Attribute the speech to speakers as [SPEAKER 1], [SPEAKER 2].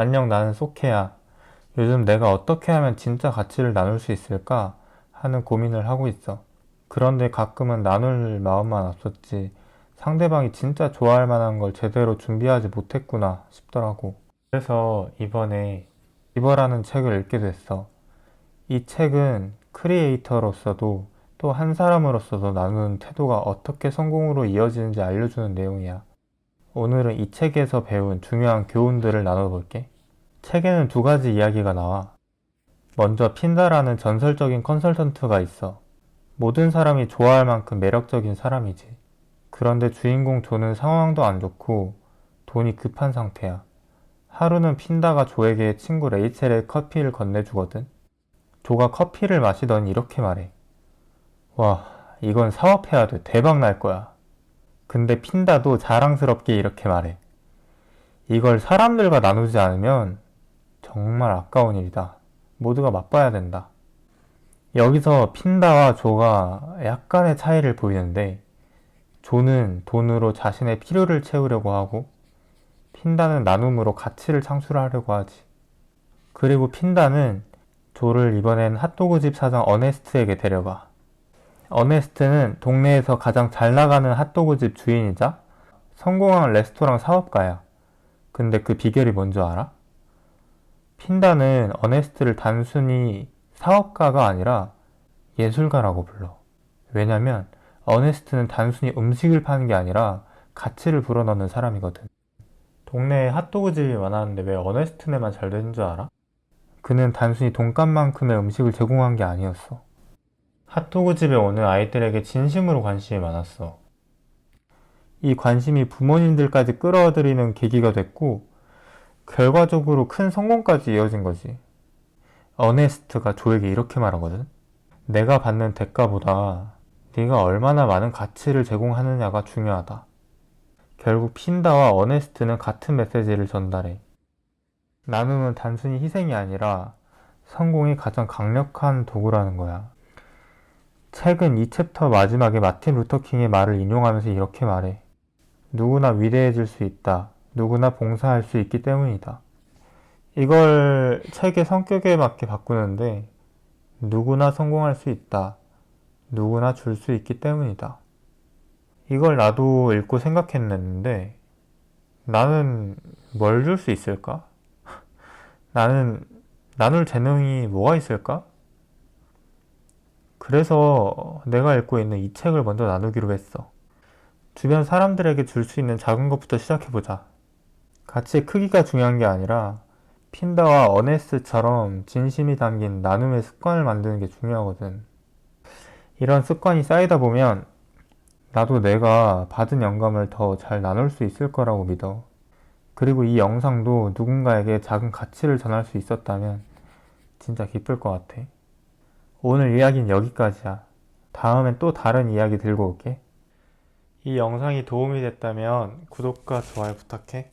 [SPEAKER 1] 안녕, 나는 소케야. 요즘 내가 어떻게 하면 진짜 가치를 나눌 수 있을까 하는 고민을 하고 있어. 그런데 가끔은 나눌 마음만 앞섰지 상대방이 진짜 좋아할 만한 걸 제대로 준비하지 못했구나 싶더라고. 그래서 이번에 이버라는 책을 읽게 됐어. 이 책은 크리에이터로서도 또 한 사람으로서도 나누는 태도가 어떻게 성공으로 이어지는지 알려주는 내용이야. 오늘은 이 책에서 배운 중요한 교훈들을 나눠볼게. 책에는 두 가지 이야기가 나와. 먼저 핀다라는 전설적인 컨설턴트가 있어. 모든 사람이 좋아할 만큼 매력적인 사람이지. 그런데 주인공 조는 상황도 안 좋고 돈이 급한 상태야. 하루는 핀다가 조에게 친구 레이첼의 커피를 건네주거든. 조가 커피를 마시더니 이렇게 말해. 와, 이건 사업해야 돼. 대박 날 거야. 근데 핀다도 자랑스럽게 이렇게 말해. 이걸 사람들과 나누지 않으면 정말 아까운 일이다. 모두가 맛봐야 된다. 여기서 핀다와 조가 약간의 차이를 보이는데, 조는 돈으로 자신의 필요를 채우려고 하고, 핀다는 나눔으로 가치를 창출하려고 하지. 그리고 핀다는 조를 이번엔 핫도그집 사장 어네스트에게 데려가. 어네스트는 동네에서 가장 잘 나가는 핫도그집 주인이자 성공한 레스토랑 사업가야. 근데 그 비결이 뭔지 알아? 핀다는 어네스트를 단순히 사업가가 아니라 예술가라고 불러. 왜냐면 어네스트는 단순히 음식을 파는 게 아니라 가치를 불어넣는 사람이거든. 동네에 핫도그집이 많았는데 왜 어네스트네만 잘 되는 줄 알아? 그는 단순히 돈값만큼의 음식을 제공한 게 아니었어. 핫도그 집에 오는 아이들에게 진심으로 관심이 많았어. 이 관심이 부모님들까지 끌어들이는 계기가 됐고, 결과적으로 큰 성공까지 이어진 거지. 어네스트가 조에게 이렇게 말하거든. 내가 받는 대가보다 네가 얼마나 많은 가치를 제공하느냐가 중요하다. 결국 핀다와 어네스트는 같은 메시지를 전달해. 나눔은 단순히 희생이 아니라 성공의 가장 강력한 도구라는 거야. 책은 이 챕터 마지막에 마틴 루터킹의 말을 인용하면서 이렇게 말해. 누구나 위대해질 수 있다. 누구나 봉사할 수 있기 때문이다. 이걸 책의 성격에 맞게 바꾸는데, 누구나 성공할 수 있다. 누구나 줄 수 있기 때문이다. 이걸 나도 읽고 생각했는데, 나는 뭘 줄 수 있을까? 나는 나눌 재능이 뭐가 있을까? 그래서 내가 읽고 있는 이 책을 먼저 나누기로 했어. 주변 사람들에게 줄 수 있는 작은 것부터 시작해보자. 가치의 크기가 중요한 게 아니라 핀다와 어네스처럼 진심이 담긴 나눔의 습관을 만드는 게 중요하거든. 이런 습관이 쌓이다 보면 나도 내가 받은 영감을 더 잘 나눌 수 있을 거라고 믿어. 그리고 이 영상도 누군가에게 작은 가치를 전할 수 있었다면 진짜 기쁠 것 같아. 오늘 이야기는 여기까지야. 다음엔 또 다른 이야기 들고 올게. 이 영상이 도움이 됐다면 구독과 좋아요 부탁해.